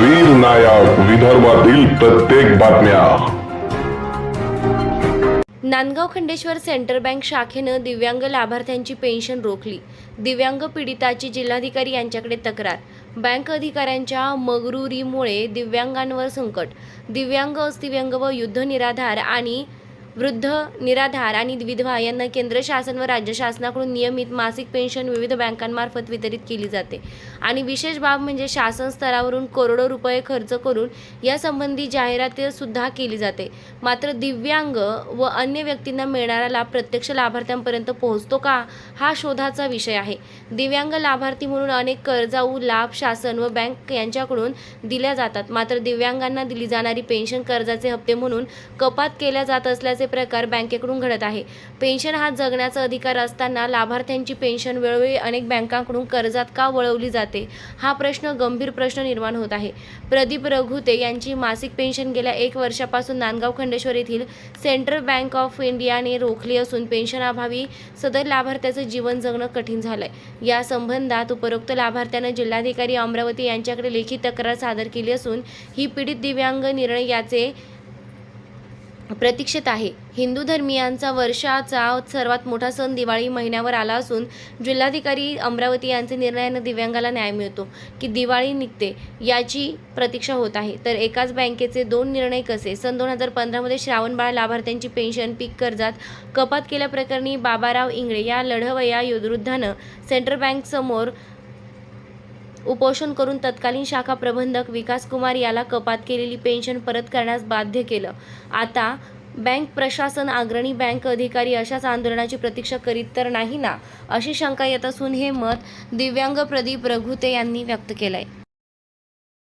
वीर नायक विदर्भातील प्रत्येक बातम्या. नांदगाव खंडेश्वर सेंटर बँक शाखेनं दिव्यांग लाभार्थ्यांची पेन्शन रोखली. दिव्यांग पीडिताची जिल्हाधिकारी यांच्याकडे तक्रार. बँक अधिकाऱ्यांच्या मगरुरीमुळे दिव्यांगांवर संकट. दिव्यांग अस्थिव्यंग व युद्ध निराधार आणि वृद्ध निराधार आणि विधवा यांना केंद्र शासन व राज्य शासनाकडून नियमित मासिक पेन्शन विविध बँकांमार्फत वितरित केली जाते. आणि विशेष बाब म्हणजे शासन स्तरावरून करोडो रुपये खर्च करून यासंबंधी जाहिरात सुद्धा केली जाते. मात्र दिव्यांग व अन्य व्यक्तींना मिळणारा लाभ प्रत्यक्ष लाभार्थ्यांपर्यंत पोहोचतो का? हा शोधाचा विषय आहे. दिव्यांग लाभार्थी म्हणून अनेक कर्जाऊ लाभ शासन व बँक यांच्याकडून दिल्या जातात. मात्र दिव्यांगांना दिली जाणारी पेन्शन कर्जाचे हप्ते म्हणून कपात केल्या जात असल्याचे प्रकार बँकेकडून घडत आहे. पेन्शन हा जगण्याचा अधिकार असताना लाभार्थ्यांची पेन्शन वेळोवेळी अनेक बँकांकडून कर्जात का वळवली जाते? हा प्रश्न गंभीर प्रश्न निर्माण होत आहे. प्रदीप रघुते यांची मासिक पेन्शन गेल्या एक वर्षापासून नांदगाव खंडेश्वर येथील सेंट्रल बँक ऑफ इंडियाने रोखली असून पेन्शनाभावी सदर लाभार्थ्याचं जीवन जगणं कठीण झालंय. या संबंधात उपरोक्त लाभार्थ्यानं जिल्हाधिकारी अमरावती यांच्याकडे लेखी तक्रार सादर केली असून ही पीडित दिव्यांग निर्णय याचे प्रतीक्षित आहे. हिंदू धर्मियांचा वर्षाचा सर्वात मोठा सण दिवाळी महिन्यावर आला असून जिल्हाधिकारी अमरावती यांचे निर्णयानं दिव्यांगाला न्याय मिळतो की दिवाळी निघते याची प्रतीक्षा होत आहे. तर एकाच बँकेचे दोन निर्णय कसे? सन दोन हजार पंधरामध्ये श्रावणबाळ लाभार्थ्यांची पेन्शन पीक कर्जात कपात केल्याप्रकरणी बाबाराव इंगळे या लढवया वृद्धानं सेंट्रल बँकसमोर उपोषण करून तत्कालीन शाखा प्रबंधक विकास कुमार याला कपात केलेली पेन्शन परत करण्यास बाध्य केलं. आता बँक प्रशासन अग्रणी बँक अधिकारी अशाच आंदोलनाची प्रतीक्षा करीत तर नाही ना? अशी शंका येत असून हे मत दिव्यांग प्रदीप रघुते यांनी व्यक्त केलं आहे